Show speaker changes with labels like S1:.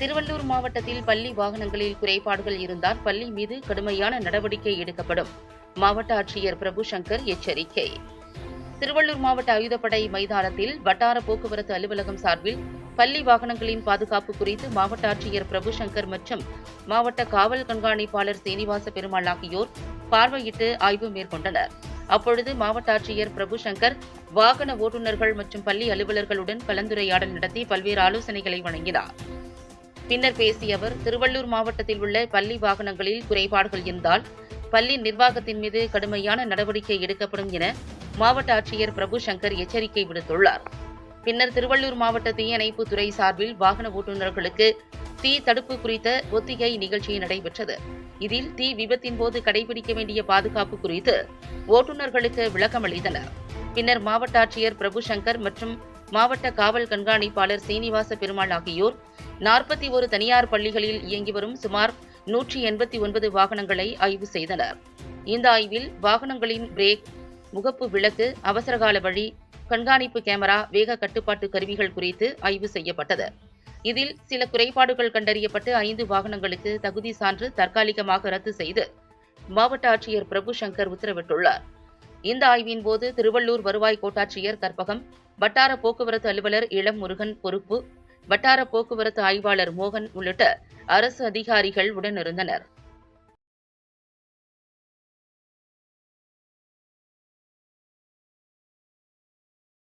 S1: திருவள்ளூர் மாவட்டத்தில் பள்ளி வாகனங்களில் குறைபாடுகள் இருந்தால் பள்ளி மீது கடுமையான நடவடிக்கை எடுக்கப்படும். மாவட்ட ஆட்சியர் பிரபு சங்கர் எச்சரிக்கை. திருவள்ளூர் மாவட்ட ஆயுதப்படை மைதானத்தில் வட்டார போக்குவரத்து அலுவலகம் சார்பில் பள்ளி வாகனங்களின் பாதுகாப்பு குறித்து மாவட்ட ஆட்சியர் பிரபு சங்கர் மற்றும் மாவட்ட காவல் கண்காணிப்பாளர் சீனிவாச பெருமாள் ஆகியோர் பார்வையிட்டு ஆய்வு மேற்கொண்டனர். அப்பொழுது மாவட்ட ஆட்சியர் பிரபு சங்கர் வாகன ஓட்டுநர்கள் மற்றும் பள்ளி அலுவலர்களுடன் கலந்துரையாடல் நடத்தி பல்வேறு ஆலோசனைகளை வழங்கினார். பின்னர் பேசிய அவர் திருவள்ளூர் மாவட்டத்தில் உள்ள பள்ளி வாகனங்களில் குறைபாடுகள் இருந்தால் பள்ளி நிர்வாகத்தின் மீது கடுமையான நடவடிக்கை எடுக்கப்படும் என மாவட்ட ஆட்சியர் பிரபு சங்கர் எச்சரிக்கை விடுத்துள்ளார். பின்னர் திருவள்ளூர் மாவட்ட தீயணைப்பு துறை சார்பில் வாகன ஓட்டுநர்களுக்கு தீ தடுப்பு குறித்த ஒத்திகை நிகழ்ச்சி நடைபெற்றது. இதில் தீ விபத்தின் போது கடைபிடிக்க வேண்டிய பாதுகாப்பு குறித்து ஓட்டுநர்களுக்கு விளக்கம் அளித்தனர் பின்னர் மாவட்ட ஆட்சியர் பிரபு சங்கர் மற்றும் மாவட்ட காவல் கண்காணிப்பாளர் சீனிவாச பெருமாள் ஆகியோர் நாற்பத்தி ஒரு தனியார் பள்ளிகளில் இயங்கி வரும் சுமார் நூற்றி எண்பத்தி ஒன்பது வாகனங்களை ஆய்வு செய்தனர். இந்த ஆய்வில் வாகனங்களின் பிரேக் முகப்பு விளக்கு அவசரகால வழி கண்காணிப்பு கேமரா வேக கட்டுப்பாட்டு கருவிகள் குறித்து ஆய்வு செய்யப்பட்டது. இதில் சில குறைபாடுகள் கண்டறியப்பட்டு ஐந்து வாகனங்களுக்கு தகுதி சான்று தற்காலிகமாக ரத்து செய்து மாவட்ட ஆட்சியர் பிரபு சங்கர் உத்தரவிட்டுள்ளார். இந்த ஆய்வின் போது திருவள்ளூர் வருவாய் கோட்டாட்சியர் கற்பகம் வட்டார போக்குவரத்து அலுவலர் இளம் முருகன் பொறுப்பு வட்டார போக்குவரத்து ஆய்வாளர் மோகன் உள்ளிட்ட அரசு அதிகாரிகள் உடனிருந்தனர்